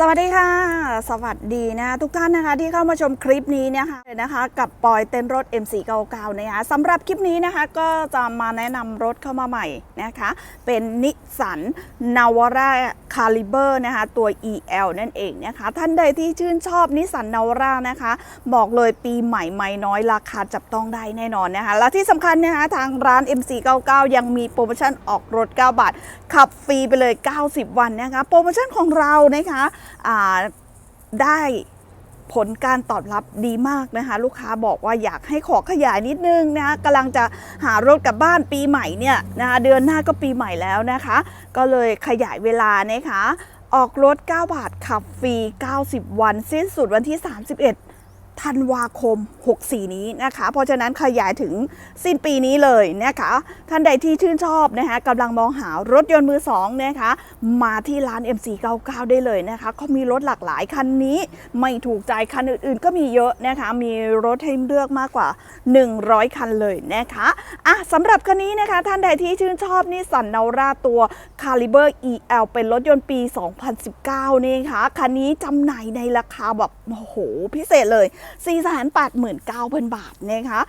สวัสดีค่ะ สวัสดีนะทุกท่านนะคะที่เข้ามาชมคลิปนี้เนะคะนะคะกับปอยเต้นรถ MC99 นะคะสำหรับคลิปนี้นะคะก็จะมาแนะนำรถเข้ามาใหม่นะคะ เป็นนิสสันนาวาร่า คาลิเบอร์นะคะตัว EL นั่นเองนะคะ ท่านใดที่ชื่นชอบนิสสันนาวาร่านะคะ บอกเลยปีใหม่ไม่น้อยราคาจับต้องได้แน่นอนนะคะ และที่สำคัญนะคะทางร้าน MC99 ยังมีโปรโมชั่นออกรถ 9 บาท ขับฟรีไปเลย 90 วันนะคะ โปรโมชั่นของเรานะคะได้ ผลการตอบรับดีมากนะคะ ลูกค้าบอกว่าอยากให้ขอขยายนิดนึงนะคะกำลังจะหารถกลับบ้านปีใหม่เนี่ยนะคะเดือนหน้าก็ปีใหม่แล้วนะคะ ก็เลยขยายเวลานะคะออกรถ 9 บาทขับฟรี 90 วัน สิ้นสุดวันที่ 31 ธันวาคม 64 นี้นะคะ เพราะฉะนั้นขยายถึงสิ้นปีนี้เลยนะคะ ท่านใดที่ชื่นชอบนะคะกำลังมองหารถยนต์มือสองนะคะมาที่ร้าน MC99 ได้เลยนะคะเขามีรถหลากหลายคันนี้ไม่ถูกใจคันอื่นๆ ก็มีเยอะนะคะมีรถให้เลือกมากกว่า 100 คันเลยนะคะอะสำหรับคันนี้นะคะท่านใดที่ชื่นชอบนิสสันนาราตัว Caliber EL เป็นรถยนต์ปี 2019 นี่ค่ะคันนี้จำหน่ายในราคาแบบโอ้โหพิเศษเลย489,000 บาทนะคะ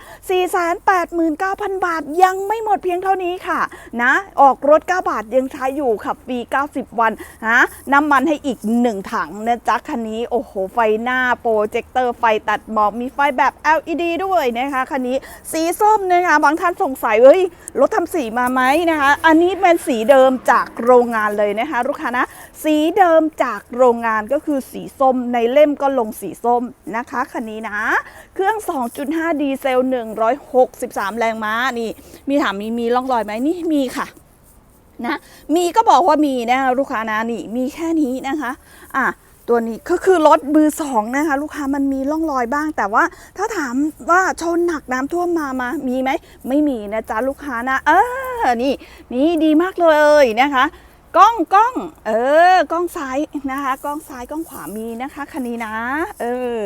489,000 บาทยังไม่หมดเพียงเท่านี้ค่ะนะออกรถ 9 บาทยังใช้อยู่ขับฟรี 90 วันนะน้ำมันให้อีก 1 ถังนะจ๊ะคันนี้โอ้โห ไฟหน้าโปรเจคเตอร์ไฟตัดหมอกมีไฟแบบ LED ด้วยนะคะคันนี้สีส้มนะคะบางท่านสงสัยเฮ้ยรถทำสีมาไหมนะคะ อันนี้เป็นสีเดิมจากโรงงานเลยนะคะลูกค้านะสีเดิมจากโรงงานก็คือสีส้มในเล่มก็ลงสีส้มนะคะคันนี้นะ เครื่อง 2.5 ดีเซล 163 แรงม้านี่ มีถามมีมีร่องรอยไหมนี่มีค่ะนะมีก็บอกว่ามีนะลูกค้านะนี่มีแค่นี้นะคะอะตัวนี้ก็คือรถมือสองนะคะ ลูกค้ามันมีร่องรอยบ้าง แต่ว่าถ้าถามว่าชนหนักน้ำท่วมมามามีไหมไม่มีนะจ๊ะลูกค้านะ เออนี่นี่ดีมากเลยนะคะกล้องกล้อง เออกล้องซ้ายนะคะ กล้องซ้ายกล้องขวามีนะคะคันนี้นะ เออ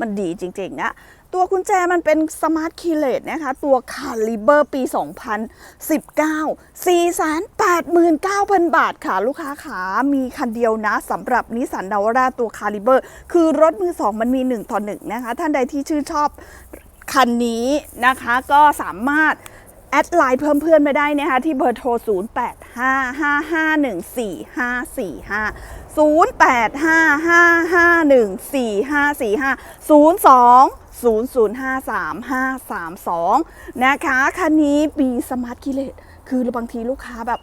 มันดีจริงๆนะ ตัวกุญแจมันเป็นสมาร์ทคีเลสนะคะ ตัวคาลิเบอร์ปี 2019 489,000 บาทค่ะ ลูกค้าขามีคันเดียวนะสำหรับนิสสันนาวราตัวคาลิเบอร์ คือรถมือสองมันมี 1 ต่อ 1 นะคะ ท่านใดที่ชื่นชอบคันนี้นะคะก็สามารถ แอดไลน์เพิ่มเพื่อนไม่ได้นะคะที่เบอร์โทร 0 8 5 5 5 1 4 5 4 5 0 8 5 5 5 1 4 5 4 5 0 2 0 0 5 3 5 3 2 นะคะคันนี้มีสมาร์ทคิเลตคือบางทีลูกค้าแบบ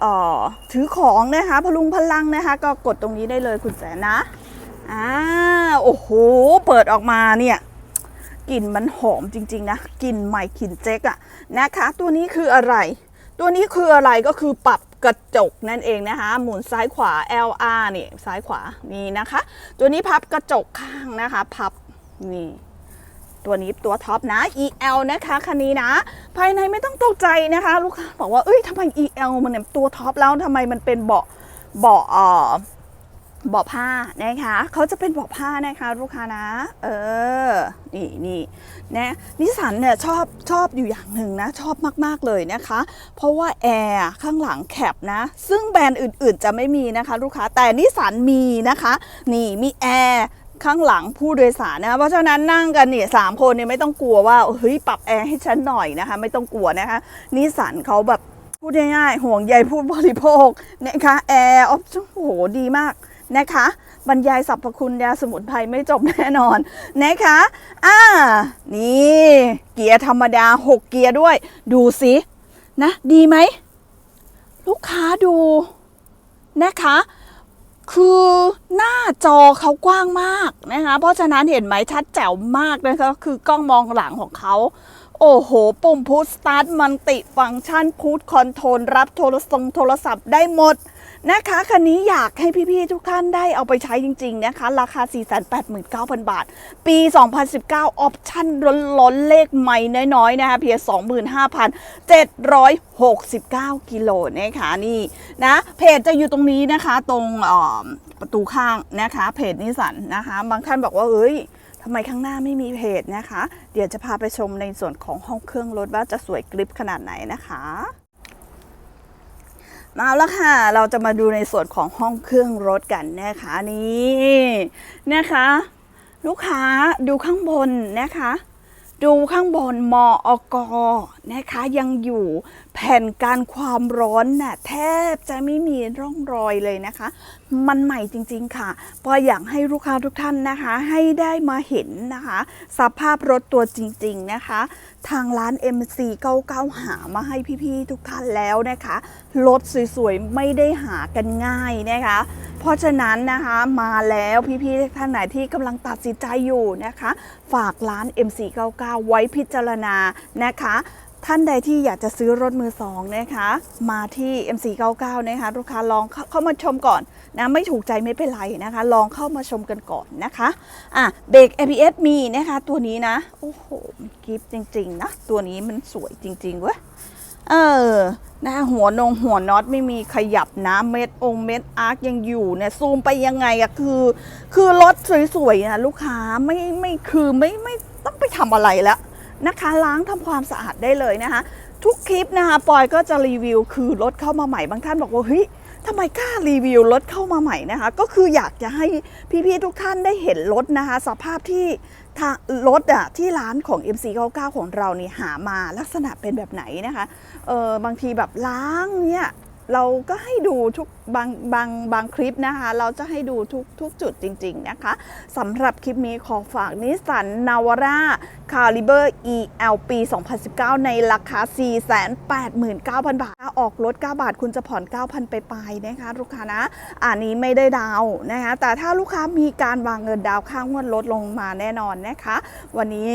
เอ่อถือของนะคะพลุงพลังนะคะ ก็กดตรงนี้ได้เลยคุณแสนนะอ่าโอ้โห เปิดออกมาเนี่ย กลิ่นมันหอมจริง ๆ นะกลิ่นใหม่กลิ่นเจ๊กอะนะคะ ตัวนี้คืออะไร ตัวนี้คืออะไรก็คือปรับกระจกนั่นเองนะคะ หมุนซ้ายขวา LR นี่ซ้ายขวานี่นะคะ ตัวนี้พับกระจกข้างนะคะพับนี่ตัวนี้ตัวท็อปนะ EL นะคะคันนี้นะ ภายในไม่ต้องตกใจนะคะ ลูกค้าบอกว่าเอ้ยทำไม EL มันเนี่ยตัวท็อปแล้วทำไมมันเป็นเบาะเบาะ เอ่อเบาผ้านะคะเขาจะเป็นเบาะผ้านะคะลูกค้านะ เออ นี่นี่นะนิสันเนี่ยชอบชอบอยู่อย่างหนึ่งนะ ชอบมากๆเลยนะคะ เพราะว่าแอร์ข้างหลังแคบนะ ซึ่งแบรนด์อื่นๆ จะไม่มีนะคะ ลูกค้าแต่นิสันมีนะคะ นี่มีแอร์ข้างหลังผู้โดยสารนะเพราะฉะนั้นนั่งกันเนี่ยสามคนเนี่ยไม่ต้องกลัวว่าเฮ้ยปรับแอร์ให้ฉันหน่อยนะคะ ไม่ต้องกลัวนะคะนิสันเขาแบบพูดง่ายๆห่วงใยผู้บริโภคนะคะแอร์โอ้โหดีมาก นะคะบรรยายสรรพคุณยาสมุนไพรไม่จบแน่นอนนะคะอ่านี่เกียร์ธรรมดา 6 เกียร์ด้วย ดูสินะดีไหม ลูกค้าดูนะคะ คือหน้าจอเขากว้างมากนะคะ เพราะฉะนั้นเห็นไหมชัดแจ๋วมากนะคะคือกล้องมองหลังของเขา โอ้โห ปุ่มพุชสตาร์ทมันติฟังก์ชันพุชคอนโทรลรับโทรศัพท์โทรศัพท์ได้หมดนะคะคันนี้อยากให้พี่ๆทุกท่านได้เอาไปใช้จริง ๆ นะคะ ราคา 489,000 บาท ปี 2019 ออปชั่นล้นๆ เลขใหม่น้อย ๆ นะคะเพียง25,769 กิโลนะคะนี่นะ เพจจะอยู่ตรงนี้นะคะ ตรงประตูข้างนะคะ เพจนิสสันนะคะ บางท่านบอกว่าเอ้ย ทำไมข้างหน้าไม่มีเพจนะคะ เดี๋ยวจะพาไปชมในส่วนของห้องเครื่องรถว่าจะสวยกริปขนาดไหนนะคะมาแล้วค่ะ เราจะมาดูในส่วนของห้องเครื่องรถกันนะคะนี่นะคะ ลูกค้าดูข้างบนนะคะ ดูข้างบนมอก นะคะยังอยู่แผ่นการความร้อนน่ะแทบจะไม่มีร่องรอยเลยนะคะ มันใหม่จริงๆค่ะปออยากให้ลูกค้าทุกท่านนะคะ ให้ได้มาเห็นนะคะ สภาพรถตัวจริง ๆนะคะ ทางร้าน MC 99หามาให้พี่ๆทุกท่านแล้วนะคะรถสวยๆ ไม่ได้หากันง่ายนะคะ เพราะฉะนั้นนะคะมาแล้วพี่ๆท่านไหนที่กำลังตัดสินใจอยู่นะคะ ฝากร้าน MC99 ไว้พิจารณานะคะ ท่านใดที่อยากจะซื้อรถมือสองนะคะมาที่ MC99 นะคะลูกค้าลองเข้ามาชมก่อนนะไม่ถูกใจไม่เป็นไรนะคะ ลองเข้ามาชมกันก่อนนะคะอะเบรก ABS มีนะคะตัวนี้นะ โอ้โหกิฟจริงๆนะตัวนี้มันสวยจริงๆเว้ยเออนะหัวนงหัวน็อตไม่มีขยับนะเม็ดองเม็ดอาร์คยังอยู่เนี่ยซูมไปยังไงอะคือ คือรถสวยๆนะลูกค้าไม่ไม่คือไม่ไม่ต้องไปทำอะไรแล้ว นะคะล้างทำความสะอาดได้เลยนะคะ ทุกคลิปนะคะปอยก็จะรีวิวคือรถเข้ามาใหม่บางท่านบอกว่าเฮ้ยทำไมกล้ารีวิวรถเข้ามาใหม่นะคะ ก็คืออยากจะให้พี่ๆทุกท่านได้เห็นรถนะคะ สภาพที่ทางรถอะที่ร้านของ MC99 ของเรานี่หามาลักษณะเป็นแบบไหนนะคะเออบางทีแบบล้างเนี่ย เราก็ให้ดูทุกบางบางบางคลิปนะคะ เราจะให้ดูทุกทุกจุดจริง ๆ นะคะสำหรับคลิปนี้ขอฝากนิสสันนาวาร่าคาลิเบอร์ EL ปี 2019 ในราคา 489,000 บาท ออกรถ 9 บาทคุณจะผ่อน 9,000 ไปไปนะคะ ลูกค้านะ อันนี้ไม่ได้ดาวนะคะ แต่ถ้าลูกค้ามีการวางเงินดาวข้างวดลดลงมาแน่นอนนะคะ วันนี้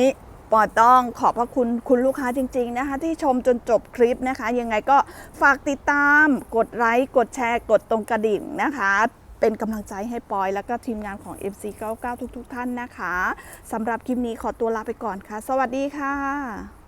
ปอต้องขอบพระคุณคุณลูกค้าจริง ๆนะคะ ที่ชมจนจบคลิปนะคะ ยังไงก็ฝากติดตาม กดไลค์กดแชร์กดตรงกระดิ่งนะคะเป็นกำลังใจให้ปอย แล้วก็ทีมงานของ MC99 ทุกๆ ท่านนะคะสำหรับคลิปนี้ขอตัวลาไปก่อนค่ะ สวัสดีค่ะ